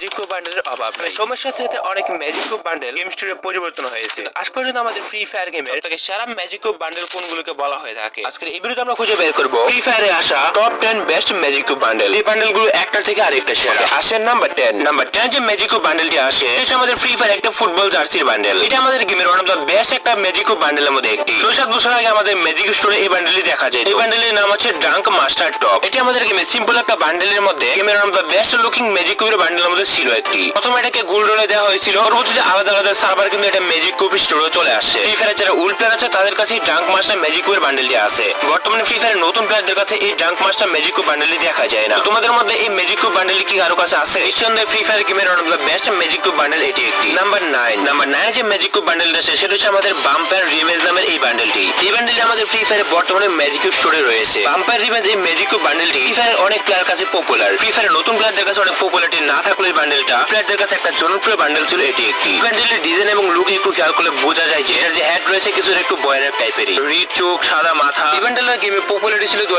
Magic বান্ডেলের অভাব নেই। সময়ের সাথে সাথে অনেক ম্যাজিক বান্ডেল গেম স্টোরে পরিবর্তন হয়েছে। আজ পর্যন্ত আমাদের ফ্রি ফায়ার গেমের সবথেকে সেরা ম্যাজিক বান্ডেল কোনগুলোকে বলা হয়ে থাকে? আজকের এই ভিডিওতে আমরা খুঁজে বের করব ফ্রি ফায়ারে আসা টপ 10 বেস্ট ম্যাজিক বান্ডেল এই বান্ডেলগুলো একটা থেকে আরেকটা সেরা। আসেন নাম্বার 10 নাম্বার 10 যে ম্যাজিক বান্ডেলটি আসে এটা আমাদের ফ্রি ফায়ার একটা ফুটবল জার্সির বান্ডেল এটা আমাদের গেমের ওয়ান অফ দ্য বেস্ট একটা ম্যাজিক বান্ডেলের মধ্যে একটি। ছয় সাত বছর আগে আমাদের ম্যাজিক স্টোরে এই বান্ডেলটি দেখা যায়। এই বান্ডেলের নাম হচ্ছে ডাঙ্ক মাস্টার টপ এটি আমাদের গেমে সিম্পল একটা বান্ডেলের মধ্যে গেমের one of the best looking magic বান্ডেলের মধ্যে ছিল একটি। প্রথমে এটাকে গোল্ড রোলে দেওয়া হয়েছিল। পরবর্তীতে আলাদা আলাদা সার্ভার কিন্তু এটা ম্যাজিক কিউব স্টোরে চলে আসছে। ফ্রি ফায়ার যারা উল প্লেয়ার আছে, তাদের কাছে ডাঙ্ক মাস্টার ম্যাজিক কিউবের বান্ডেলটি আছে। বর্তমানে ফ্রি ফায়ারের নতুন প্লেয়ারদের কাছে এই ডাঙ্ক মাস্টার ম্যাজিক কিউব বান্ডেলটি দেখা যায় না। তোমাদের মধ্যে এই ম্যাজিক কিউব বান্ডেলটি কি কারও কাছে আছে? নিঃসন্দেহে ফ্রি ফায়ার গেমের one of best magic cube bundle এটি একটি। নাম্বার নাইন নাম্বার নাইন যে ম্যাজিক কিউব বান্ডেলটা আছে, সেটা হচ্ছে আমাদের বাম্পার রিভেঞ্জ নামের এই বান্ডেলটি এই বান্ডেলটি আমাদের ফ্রি ফায়ারে বর্তমানে ম্যাজিক কিউব স্টোরে রয়েছে। বাম্পার রিভেঞ্জ এই ম্যাজিক কিউব বান্ডেলটি ফ্রি ফায়ার অনেক প্লেয়ার কাছে পপুলার ফ্রি ফায়ারের নতুন প্লেয়ারদের কাছে অনেক পপুলারিটি না থাকলে এই বান্ডেলটা প্লেয়ারদের কাছে একটা জনপ্রিয় বান্ডেল ছিল, এটি একটি। বান্ডেলের ডিজাইন এবং লুক একটু খেয়াল করলে বোঝা যায় যে এর যে হেড রয়েছে কিছু একটু বয়ারের টাইপেরই রিচ চোখ, সাদা মাথা। এই বান্ডেলের গেমে পপুলারিটি ছিল দু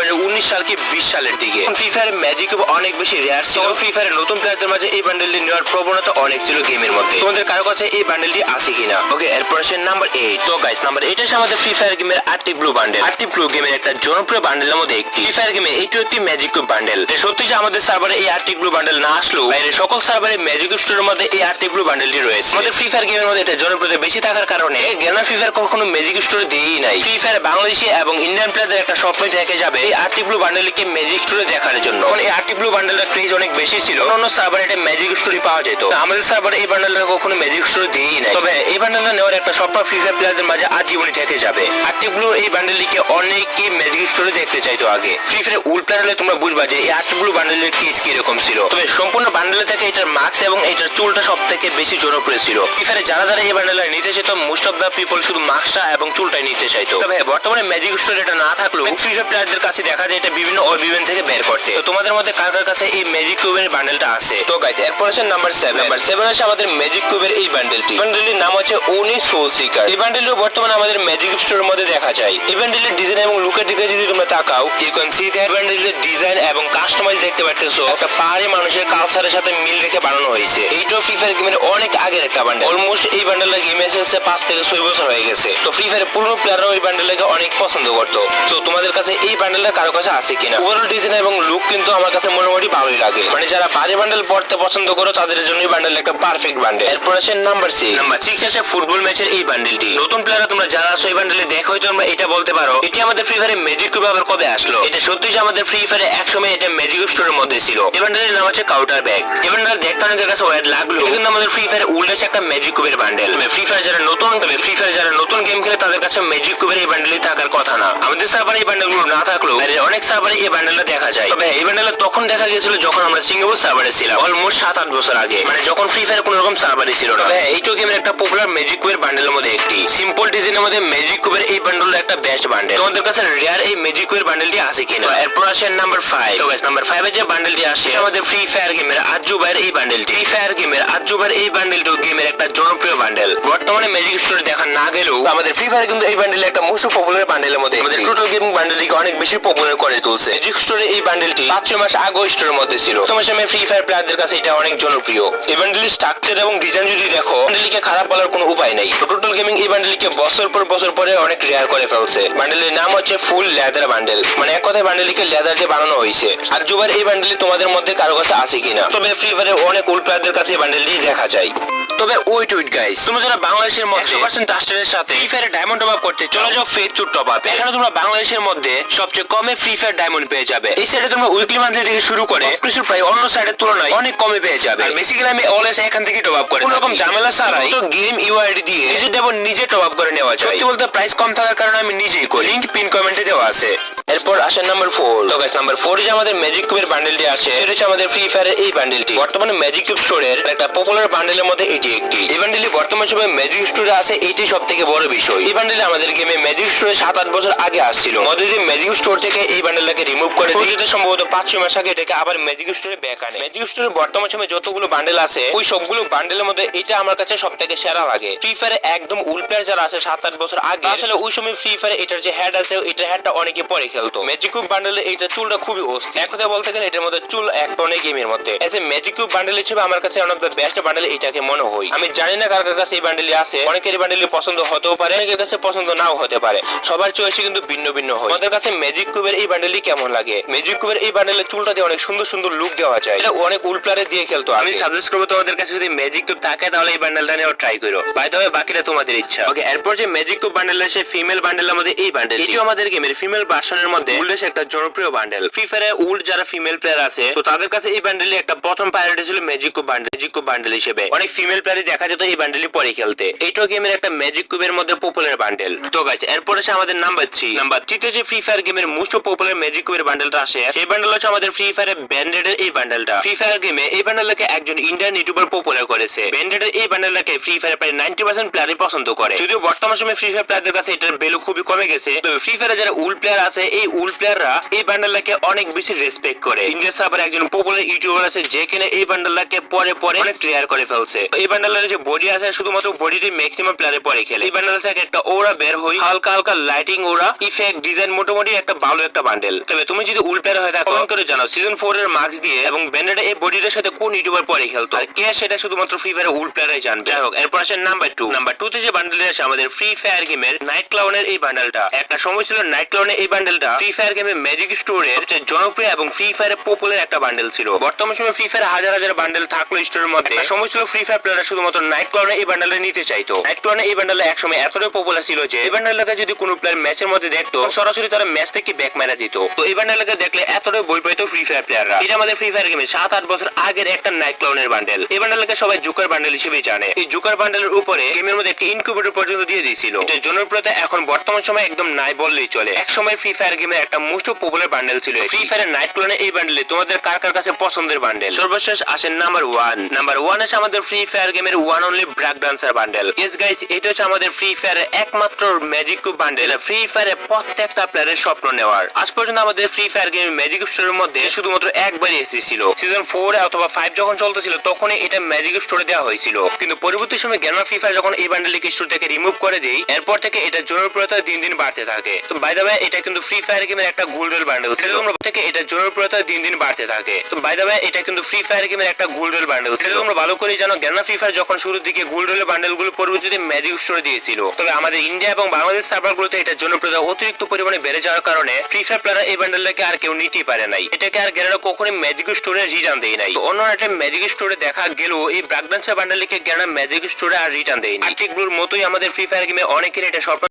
সাল কি বিশ সালের দিকে। ফ্রি ফায়ার ম্যাজিক অনেক বেশি রেয়ার ছিল। ফ্রি ফায়ারের নতুন প্লেয়ারদের মাঝে এই বান্ডেলটি নেওয়ার প্রবণতা অনেক ছিল গেমের মধ্যে। তোমাদের কারও কাছে এই বান্ডেলটি আছে কিনা? ওকে এরপর আসে নাম্বার এইট তো গাইস নাম্বার এইট আছে আমাদের ফ্রি ফায়ার গেমের arctic blue bundle arctic blue গেমের একটা জনপ্রিয় বান্ডেলের মধ্যে একটি। ফ্রি ফায়ার গেমে এইটু একটি ম্যাজিক বান্ডেল সত্যি যে আমাদের সার্ভারে এই আর্টিক ব্লু বান্ডেল না আসলেও বাইরে সকল সার্ভারে ম্যাজিক স্টোরের মধ্যে এই আর্টিক ব্লু বান্ডেলটি রয়েছে। আমাদের ফ্রি ফায়ার গেমের মধ্যে এটা জনপ্রিয়তা বেশি থাকার কারণে গেমার ফ্রি ফায়ার কখনো ম্যাজিক স্টোরে দিয়েই নাই। ফ্রি ফায়ার বাংলাদেশি এবং ইন্ডিয়ান প্লেয়ারদের একটা স্বপ্ন থেকে যাবে এই আর্টিক ব্লু বান্ডেলকে ম্যাজিক স্টোরে দেখার জন্য। এই আর্টিক ব্লু বান্ডেলটার ক্রেজ অনেক বেশি ছিল। অন্য সার্ভারে এটা ম্যাজিক স্টোরি পাওয়া যেত। আমাদের সার্ভারে এই বান্ডেলটা কখনো ম্যাজিক স্টোরে দিয়েই নাই। তবে এই বান্ডেলটা নেওয়ার একটা স্বপ্ন ফ্রি ফায়ার প্লেয়ারদের মাঝে আজীবনই থেকে যাবে। আর্টিক ব্লু এই বান্ডেলটিকে অনেকে ম্যাজিক স্টোরে দেখতে চাইতো আগে। ফ্রি ফায়ার উল প্লেয়ার হলে তোমরা বুঝবা যে এই আর্টিক ব্লু বান্ডেলের কেস কীরকম ছিল। তবে সম্পূর্ণ বান্ডেলে থেকে এটার মাস্ক এবং এটার চুলটা সব থেকে বেশি জনপ্রিয় ছিল। ফ্রি যারা যারা এই বান্ডেলটা নিতে চাইতো মোস্ট অফ দ্য পিপল শুধু মাস্কটা এবং চুলটাই নিতে চাইতো। তবে বর্তমানে ম্যাজিক স্টোর এটা না থাকলেও ফ্রি প্লেয়ারদের কাছে দেখা যায় এটা বিভিন্ন অভিযান থেকে বের করতে। তো তোমাদের মধ্যে কার কার কাছে এই ম্যাজিক কিউবের বান্ডেলটা আছে? তো গাইস এরপর আছে নাম্বার সেভেন নাম্বার সেভেন আছে আমাদের ম্যাজিক কিউবের এই বান্ডেলটি বান্ডেলটির নাম হচ্ছে উনি সোল সিকার এই বান্ডেলটি বর্তমানে আমাদের ম্যাজিক স্টোরের মধ্যে দেখা যায়। এই বান্ডেলের ডিজাইন এবং লুকের দিকে যদি তোমরা তাকাও ইউ ক্যান সি দ্যাট বান্ডেলের ডিজাইন এবং কাস্টমাইজ দেখতে পারতেছো, একটা পাহাড়ি মানুষের কালচারের সাথে মিল রেখে বানানো হয়েছে। এইটাও ফ্রি ফায়ার গেমের অনেক আগের একটা বান্ডেল অলমোস্ট এই বান্ডেলটা গেমে এসেছে পাঁচ থেকে ছয় বছর হয়ে গেছে। তো ফ্রি ফায়ার প্লেয়াররাও এই বান্ডেলটাকে অনেক পছন্দ করতো। তো তোমাদের কাছে এই বান্ডেলটা কারও কাছে আছে কিনা? ওভারঅল ডিজাইন এবং লুক কিন্তু আমার কাছে মোটামুটি ভালোই লাগে। মানে যারা বাজে বান্ডেল পড়তে পছন্দ করো, তাদের জন্য এই বান্ডেল একটা পারফেক্ট বান্ডেল এরপর আছে নাম্বার সিক্স নাম্বার সিক্স আছে ফুটবল ম্যাচের এই বান্ডেলটি নতুন প্লেয়াররা তোমরা যারা আছো এই বান্ডেলে দেখো তোমরা এটা বলতে পারো। এটি আমাদের ফ্রি ফায়ারে ম্যাজিক আবার কবে আসলো? এটা সত্যি যে আমাদের ফ্রি ফায়ারে এক সময় এটা ম্যাজিক স্টোরের মধ্যে ছিল। এই নাম হচ্ছে কাউন্টার ব্যাগ এই দেখতে অনেকের কাছে ওয়ার্ড লাগল। কিন্তু আমাদের ফ্রি ফায়ারে উল্লেখ একটা ম্যাজিক কিউবের বান্ডেল ফ্রি ফায়ার যারা নতুন তবে ফ্রি ফায়ার যারা নতুন গেম খেলে, তাদের কাছে ম্যাজিক কিউবের এই বান্ডেলই থাকার কথা না। আমাদের সার্ভারে এই বান্ডেলগুলো না থাকলেও অনেক সার্ভারে এই বান্ডেলটা দেখা যায়। তবে এই বান্ডেলটা তখন দেখা গিয়েছিল যখন আমরা সিঙ্গাপুর সার্ভারে ছিলাম অলমোস্ট সাত আট বছর আগে। মানে যখন ফ্রি ফায়ার কোনো রকম সার্ভারে ছিল না। তবে এইটো গেমের একটা পপুলার ম্যাজিক কিউবের বান্ডেলের মধ্যে একটি। সিম্পল ডিজাইনের মধ্যে ম্যাজিক কিউবের এই বান্ডেলটা একটা বেস্ট বান্ডেল তোমাদের কাছে রেয়ার এই ম্যাজিক কিউবের বান্ডেলটি আছে কিনা? এরপর আসে নাম্বার ফাইভ তো গাইস নাম্বার ফাইভ যে বান্ডেলটি আসে আমাদের ফ্রি ফায়ার গেমের আজুবার এই বান্ডেলটি ফ্রি ফায়ার গেমের আজুবার এই বান্ডেলটি গেমের একটা জনপ্রিয় বান্ডেল বর্তমানে ম্যাজিক স্টোরে দেখা না গেলেও আমাদের ফ্রি ফায়ার কিন্তু এই বান্ডেল একটা মোস্ট পপুলার বান্ডেলের মধ্যে আমাদের টোটাল গেমিং বান্ডেলটিকে অনেক বেশি পপুলার করে তুলছে। ম্যাজিক স্টোরে এই বান্ডেলটি পাঁচ ছয় মাস আগে স্টোরের মধ্যে ছিল। তোমার সামনে ফ্রি ফায়ার প্লেয়ারদের কাছে এটা অনেক জনপ্রিয়। এই বান্ডেলের স্ট্রাকচার এবং ডিজাইন যদি দেখো বান্ডেলটিকে খারাপ বলার কোনো উপায় নেই। টোটাল গেমিং এই বান্ডেলটিকে বছর পর বছর পরে অনেক রেয়ার করে ফেলছে। বান্ডেলের নাম হচ্ছে ফুল লেদার বান্ডেল মানে এক কথায় বান্ডেলটিকে লেদার দিয়ে বানানো হয়েছে। আর জুবার এই বান্ডেল তোমাদের মধ্যে কারও কাছে আসে কিনা? তবে ফ্রি ফায়ারে অনেক উল প্লেয়ারদের কাছে এই বান্ডেলটি দেখা যায়। তবে ওয়েট ওয়েট গাইস তোমরা যারা বাংলাদেশের মধ্যে 100% ট্রাস্টের সাথে ফ্রি ফায়ারে ডায়মন্ড টপ আপ করতে চলে যাও ফেজ টু টপ আপ এখানে তোমরা বাংলাদেশের মধ্যে সবচেয়ে কমে ফ্রি ফায়ার ডায়মন্ড পেয়ে যাবে। এই সাইডে তোমরা উইকলি মান্থলি থেকে শুরু করে কিছু প্রায় অন্য সাইডের তুলনায় অনেক কমে পেয়ে যাবে। আর বেসিক্যালি আমি অলওয়েজ এখান থেকে টপ আপ করি কোনো রকম ঝামেলা ছাড়াই তো গেম ইউআইডি দিয়ে নিজে দেব নিজে টপ আপ করে নেওয়া যায়। সত্যি বলতে প্রাইস কম থাকার কারণে আমি নিজেই করি। লিংক পিন কমেন্টে দেওয়া আছে। এরপর আসেন নাম্বার ফোর তো গাইস নাম্বার ফোর যে আমাদের ম্যাজিক কিউবের বান্ডেলটি আছে সেটা হচ্ছে আমাদের ফ্রি ফায়ারের এই বান্ডেলটি বর্তমানে ম্যাজিক কিউব স্টোরের একটা পপুলার বান্ডেলের মধ্যে এটি। একটি এই বান্ডেলটি বর্তমান ম্যাজিক স্টোরে এটি সব থেকে বড় বিষয়। এই বান্ডেল আমাদের গেমে ম্যাজিক স্টোরে সাত আট বছর আগে আসছিল। ম্যাজিক স্টোর থেকে এই বান্ডেলটাকে রিমুভ করে সম্ভবত পাঁচ, ছয় মাস আগে এটাকে আবার ম্যাজিক স্টোরে ব্যাক আনে। ম্যাজিক স্টোরে বর্তমান যতগুলো বান্ডেল আছে, ওই সবগুলো বান্ডেলের মধ্যে এটা আমার কাছে সব থেকে সেরা লাগে। ফ্রি ফায়ারে একদম উল প্লেয়ার যারা আছে সাত আট বছর আগে, আসলে ওই সময় ফ্রি ফায়ারে এটার যে হেড আছে, এটার হেডটা অনেকে পরে খেলতো। ম্যাজিক কিউব বান্ডেলে এটা চুলটা খুবই এক কথা বলতে গেলে এটার মধ্যে চুল এক টনে গেমের মধ্যে। এজ এ ম্যাজিক বান্ডেল হিসেবে আমার কাছে one of the best bundle এটাকে মনে হয়। আমি জানি না কার কার কাছে এই বান্ডেলই আছে। অনেকের এই বান্ডেলই পছন্দ হতেও পারে অনেকের কাছে পছন্দ নাও হতে পারে। সবার চয়েসে কিন্তু ভিন্ন ভিন্ন হয় আমাদের কাছে ম্যাজিক কিউবের এই বান্ডেলই কেমন লাগে? ম্যাজিক কিউবের এই বান্ডেলের চুলটা দিয়ে অনেক সুন্দর সুন্দর লুক দেওয়া যায়। এটা অনেক উল প্লেয়ারে দিয়ে খেলতো আমি সাজেস্ট করব তোমাদের কাছে যদি ম্যাজিক কিউব থাকে তাহলে এই বান্ডেলটা নিয়ে ট্রাই করো। বাই ওয়ে বাকিটা তোমাদের ইচ্ছা। ওকে এরপর যে ম্যাজিক কিউব বান্ডেল আছে ফিমেল বান্ডেলের মধ্যে এই বান্ডেল এটিও আমাদের গেমের ফিমেল ভার্সনের মধ্যে উল্লেশ একটা জনপ্রিয় বান্ডেল ফ্রি ফায়ারে উল্ড যারা ফিমেল প্লেয়ার আছে তো তাদের কাছে এই বান্ডেলে একটা প্রথম প্রায়োরিটি ছিল magic cube bundle magic cube bundle হিসেবে। অনেক ফিমেল প্লেয়ারই দেখা যেত এই বান্ডেলই পরে খেলতে। এইটাও গেমের একটা ম্যাজিক কিউবের মধ্যে পপুলার বান্ডেল তো গাইস এরপর আছে আমাদের নাম্বার থ্রি নাম্বার থ্রিতে যে ফ্রি ফায়ার গেমের মোস্ট পপুলার ম্যাজিক কিউবের বান্ডেলটা আসে, সেই বান্ডেল হচ্ছে আমাদের ফ্রি ফায়ারের ব্যান্ডেডের এই বান্ডেলটা ফ্রি ফায়ার গেমে এই বান্ডেলটাকে একজন ইন্ডিয়ান ইউটিউবার পপুলার করেছে। ব্যান্ডেডের এই বান্ডেলটাকে ফ্রি ফায়ার প্রায় নাইনটি পার্সেন্ট প্লেয়ারই পছন্দ করে। যদিও বর্তমান সময়ে ফ্রি ফায়ার প্লেয়ারদের কাছে এটার ভ্যালু খুবই কমে গেছে তো ফ্রি ফায়ারে যারা উল প্লেয়ার আছে, এই উল প্লেয়াররা এই বান্ডেলটাকে অনেক বেশি রেসপেক্ট করে। ইন্ডিয়া সার্ভার একজন পপুলার ইউটিউবার আছে, যে কিনা এই বান্ডেলটাকে পরে পরে অনেক ক্লিয়ার করে ফেলছে। এই বান্ডেলের যে বডি আছে, শুধুমাত্র বডিতে ম্যাক্সিমাম প্লেয়ারে পরে খেলে। এই বান্ডেল থেকে একটা ওরা বের হই, হালকা হালকা লাইটিং ওরা ইফেক্ট ডিজাইন মোটামুটি একটা ভালো একটা বান্ডেল তবে তুমি যদি উল প্লেয়ার হয়ে থাকো করে জানাও সিজন ফোর এর মার্কস দিয়ে এবং ব্যান্ডেড এই বডিটার সাথে কোন ইউটিউবার পরে খেলতো? আর কে সেটা শুধুমাত্র ফ্রি ফায়ার উল প্লেয়ারই জানবে। যাই হোক, এরপর আসে নাম্বার টু নাম্বার টু তে যে বান্ডেল আছে, আমাদের ফ্রি ফায়ার গেমের নাইট ক্লাউনের এই বান্ডেলটা একটা সময় ছিল নাইট ক্লাউনের এই বান্ডেলটা ফ্রি ফায়ার গেমের ম্যাজিক স্টোরের যে জনপ্রিয় এবং ফ্রি ফায়ারে পপুলার একটা বান্ডেল ছিল। বর্তমান সময় ফ্রি ফায়ার হাজার হাজার বান্ডেল থাকল স্টোরের মধ্যে। সময় ছিল ফ্রি ফায়ার প্লেয়াররা শুধুমাত্র নাইট ক্লাউনের এই বান্ডেলটা নিতে চাইতো। নাইট ক্লাউনের এই বান্ডেল একসময় এতটাই পপুলার ছিল যে, এই বান্ডেলটাকে যদি কোনো প্লেয়ার ম্যাচের মধ্যে দেখতো সরাসরি তারা ম্যাচ থেকে ব্যাক মেরা দিত। তো এই বান্ডেলটাকে দেখলে এতটাই বই পাইতো ফ্রি ফায়ার প্লেয়াররা এটা আমাদের ফ্রি ফায়ার গেমে সাত আট বছর আগের একটা নাইট ক্লাউনের বান্ডেল। এই বান্ডেলকে সবাই জুকার বান্ডেল হিসেবে জানে। এই জুকার বান্ডেলের উপরে গেমের মধ্যে একটা ইনকিউবেটর পর্যন্ত দিয়ে দিয়েছিল। এটা জনপ্রিয়তা এখন বর্তমান সময় একদম নাই বললেই চলে। এক সময় ফ্রি ফায়ার গেমের একটা মোস্ট পপুলার বান্ডেল ছিল ফ্রি ফায়ারের নাইট ক্লাউনের এই বান্ডেলে তোমাদের কার কার কাছে পছন্দের বান্ডেল? সর্বশেষ আসেন নাম্বার ওয়ান নাম্বার ওয়ান আছে আমাদের ফ্রি ফায়ার গেমের one only break dancer bundle yes guys এটা হচ্ছে আমাদের ফ্রি ফায়ারের একমাত্র ম্যাজিক বান্ডেল ফ্রি ফায়ারে প্রত্যেকটা প্লেয়ারের স্বপ্ন নেওয়ার। আজ পর্যন্ত আমাদের ফ্রি ফায়ার গেমের ম্যাজিক স্টোরের মধ্যে শুধুমাত্র একবারই এসেছিল সিজন ফোর অথবা ফাইভ যখন চলতেছিল, তখনই এটা ম্যাজিক স্টোরে দেওয়া হয়েছিল। কিন্তু পরবর্তী সময় গ্যানার ফ্রি ফায়ার যখন এই বান্ডেলকে স্টোর থেকে রিমুভ করে দেই, এরপর থেকে এটা জনপ্রিয়তা দিন দিন বাড়তে থাকে। তো বাই দ্য এটা কিন্তু ফ্রি ফায়ার গেমের একটা গোল্ডের বান্ডেল তোমরা থেকে এটা জনপ্রিয়তা দিন দিন বাড়তে থাকে। তো বাই দ্য এটা কিন্তু ফ্রি ফায়ার গেমের একটা গোল্ডের বান্ডেল তোমরা ভালো করে জানো গ্যানা ফ্রি ফায়ার যখন শুরুর দিকে গোল্ড বান্ডেলগুলো পরবর্তীতে ম্যাজিক স্টোরে দিয়েছিল। তবে আমাদের ইন্ডিয়া এবং বাংলাদেশ সার্ভার গুলোতে এটা জনপ্রিয়তা অতিরিক্ত পরিমাণে বেড়ে যাওয়ার কারণে ফ্রি ফায়ার প্লেয়ার এই বান্ডেলটাকে আর কেউ নিতেই পারে নাই। এটাকে আর গ্যানারা কখনোই ম্যাজিক স্টোরে রিটার্ন দেয় নাই। অন্য একটা ম্যাজিক স্টোরে দেখা গেল, এই ব্রাকডান্সার বান্ডেলকে গ্যানা ম্যাজিক স্টোরে আর রিটার্ন দেয়নি। আর্টিকগুলোর মতোই আমাদের ফ্রি ফায়ার গেমে অনেকের এটা স্বপ্ন